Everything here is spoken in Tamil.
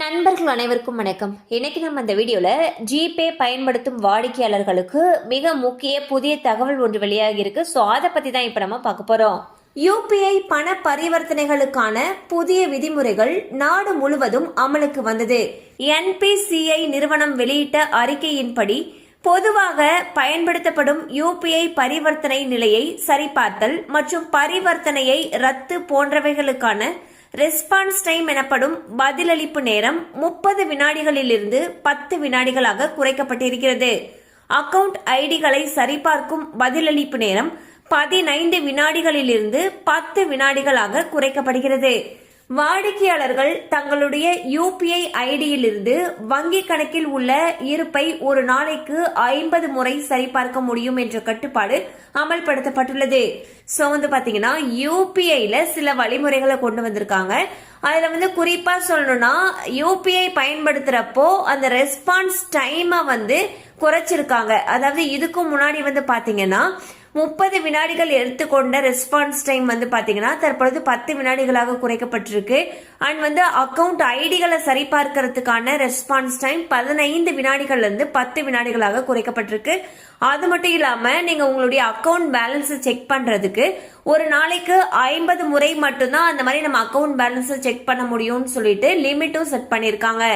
நண்பர்கள் அனைவருக்கும் வணக்கம். இன்னைக்கு நம்ம இந்த வீடியோல ஜிபே பயன்படுத்தும் வாடிக்கையாளர்களுக்கு மிக முக்கிய புதிய தகவல் ஒன்று வெளியாகி இருக்கு. ஸோ அதை பத்தி தான் இப்போ நம்ம பார்க்க போறோம். யூபிஐ பண பரிவர்த்தனைகளுக்கான புதிய விதிமுறைகள் நாடு முழுவதும் அமலுக்கு வந்தது. என்பிசிஐ நிறுவனம் வெளியிட்ட அறிக்கையின்படி பொதுவாக பயன்படுத்தப்படும் யூபிஐ பரிவர்த்தனை நிலையை சரிபார்த்தல் மற்றும் பரிவர்த்தனையை ரத்து போன்றவைகளுக்கான ரெஸ்பான்ஸ் டைம் எனப்படும் பதிலளிப்பு நேரம் முப்பது வினாடிகளிலிருந்து பத்து வினாடிகளாக குறைக்கப்பட்டிருக்கிறது. அக்கவுண்ட் ஐடிகளை சரிபார்க்கும் பதிலளிப்பு நேரம் பதினைந்து வினாடிகளிலிருந்து பத்து வினாடிகளாக குறைக்கப்படுகிறது. வாடிக்கையாளர்கள் தங்களுடைய யூபிஐ ஐடியிலிருந்து வங்கி கணக்கில் உள்ள இருப்பை ஒரு நாளைக்கு ஐம்பது முறை சரிபார்க்க முடியும் என்ற கட்டுப்பாடு அமல்படுத்தப்பட்டுள்ளது. ஸோ வந்து பாத்தீங்கன்னா யூபிஐல சில வழிமுறைகளை கொண்டு வந்திருக்காங்க. அதுல வந்து குறிப்பா சொல்லணும்னா யூபிஐ பயன்படுத்துறப்போ அந்த ரெஸ்பான்ஸ் டைமை வந்து குறைச்சிருக்காங்க. அதாவது இதுக்கு முன்னாடி வந்து பாத்தீங்கன்னா முப்பது வினாடிகள் எடுத்துக்கொண்ட ரெஸ்பான்ஸ் டைம் வந்து பார்த்தீங்கன்னா தற்பொழுது பத்து வினாடிகளாக குறைக்கப்பட்டிருக்கு. அண்ட் வந்து அக்கவுண்ட் ஐடிகளை சரிபார்க்கறதுக்கான ரெஸ்பான்ஸ் டைம் பதினைந்து வினாடிகள்லேருந்து பத்து வினாடிகளாக குறைக்கப்பட்டிருக்கு. அது மட்டும் இல்லாமல் நீங்கள் உங்களுடைய அக்கௌண்ட் பேலன்ஸை செக் பண்ணுறதுக்கு ஒரு நாளைக்கு ஐம்பது முறை மட்டும்தான் அந்த மாதிரி நம்ம அக்கவுண்ட் பேலன்ஸை செக் பண்ண முடியும்னு சொல்லிட்டு லிமிட்டும் செட் பண்ணியிருக்காங்க